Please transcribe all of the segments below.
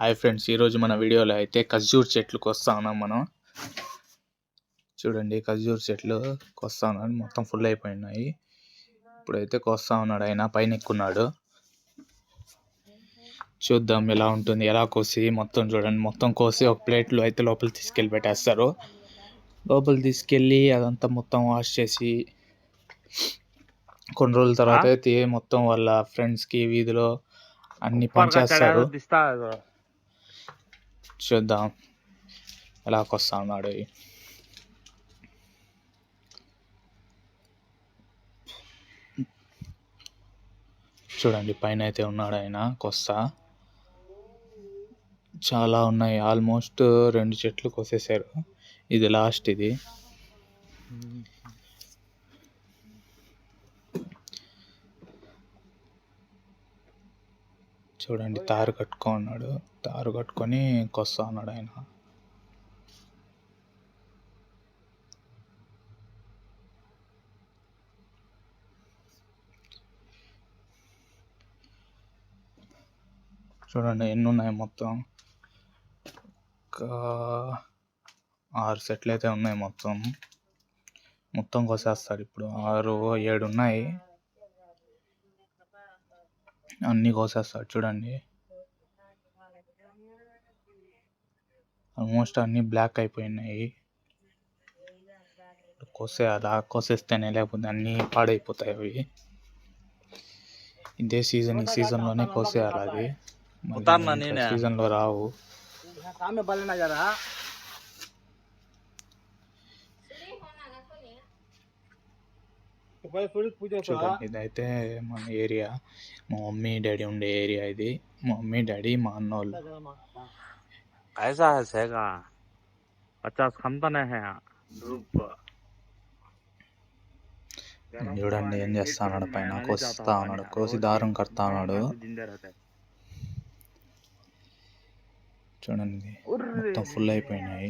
Hi friends ఈరోజు మన వీడియోలో అయితే ఖర్జూర్ చెట్లు కొస్తా ఉన్నాం మనం. చూడండి ఖర్జూర్ చెట్లు కొస్తా ఉన్నాడు మొత్తం ఫుల్ అయిపోయినాయి. ఇప్పుడైతే కొస్తా ఉన్నాడు ఆయన పైన ఎక్కున్నాడు. చూద్దాం ఎలా ఉంటుంది ఎలా కోసి మొత్తం చూడండి. మొత్తం కోసి ఒక ప్లేట్లో అయితే లోపల తీసుకెళ్ళి పెట్టేస్తారు. లోపల తీసుకెళ్ళి అదంతా మొత్తం వాష్ చేసి కొన్ని రోజుల తర్వాత అయితే మొత్తం వాళ్ళ ఫ్రెండ్స్కి వీధిలో అన్ని పంచేస్తారు. చూద్దాం. ఎలా కొస్తా ఉన్నాడు చూడండి పైన అయితే ఉన్నాడు ఆయన కొస్తా. చాలా ఉన్నాయి ఆల్మోస్ట్ రెండు చెట్లు కోసేసారు. ఇది లాస్ట్ ఇది. చూడండి తారు కట్టుకో ఉన్నాడు. తారు కట్టుకొని కొస్తా ఉన్నాడు ఆయన. చూడండి ఎన్ని ఉన్నాయి మొత్తం? ఒక ఆరు సెట్లు అయితే ఉన్నాయి మొత్తం. మొత్తం కోసేస్తాడు ఇప్పుడు. ఆరు ఏడు ఉన్నాయి. అన్నీ కోసేస్తాడు చూడండి. ఆల్మోస్ట్ అన్నీ బ్లాక్ అయిపోయినాయి. కోసేయాలా కోసేస్తేనే లేకపోతే అన్నీ పాడైపోతాయి అవి. ఇదే సీజన్ ఈ సీజన్లోనే కోసేయాలి అది. సీజన్లో రావు చూడండి ఇదైతే మన ఏరియా మా మమ్మీ డాడీ ఉండే ఏరియా ఇది మా మమ్మీ డాడీ మా అన్నోళ్ళు ऐसा है सेगा पचास कम तो नहीं है చూడండి ఏం చేస్తా ఉన్నాడు పైన కోస్తా ఉన్నాడు కోసి దారం కడతా ఉన్నాడు जिंदा रहता है చూడండి మొత్తం ఫుల్ అయిపోయినాయి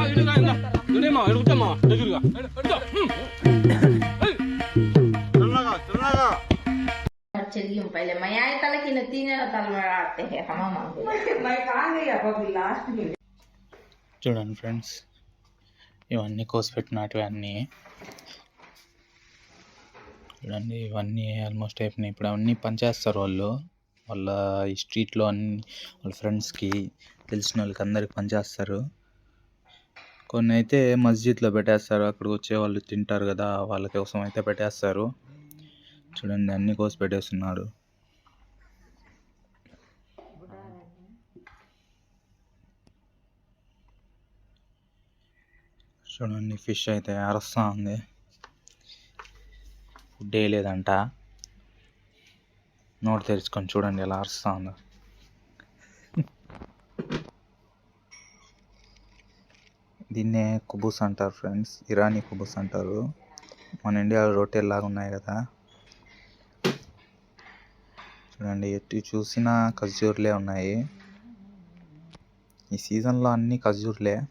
తలకి చూడండి ఫ్రెండ్స్ ఇవన్నీ కోసి పెట్టినట్టు అన్నీ. చూడండి ఇవన్నీ ఆల్మోస్ట్ అయిపోయినాయి. ఇప్పుడు అవన్నీ పనిచేస్తారు వాళ్ళు. వాళ్ళ ఈ స్ట్రీట్లో అన్ని వాళ్ళ ఫ్రెండ్స్కి తెలిసిన వాళ్ళకి అందరికి పనిచేస్తారు కొన్ని అయితే మస్జిద్లో పెట్టేస్తారు. అక్కడికి వచ్చే వాళ్ళు తింటారు కదా వాళ్ళ కోసం అయితే పెట్టేస్తారు. చూడండి అన్ని కోసి పెట్టేస్తున్నారు. చూడండి ఫిష్ అయితే అరస్తా ఉంది. ఫుడ్ లేదంట. నోట్ తెరుచుకొని చూడండి ఎలా అరుస్తా ఉందో. దీన్నే కుబూస్ అంటారు ఫ్రెండ్స్. ఇరానీ కుబూస్ అంటారు. మన ఇండియాలో రొట్టెలు లాగా ఉన్నాయి కదా. చూడండి ఎటు చూసినా ఖర్జూర్లే ఉన్నాయి. ఈ సీజన్లో అన్ని ఖర్జూర్లే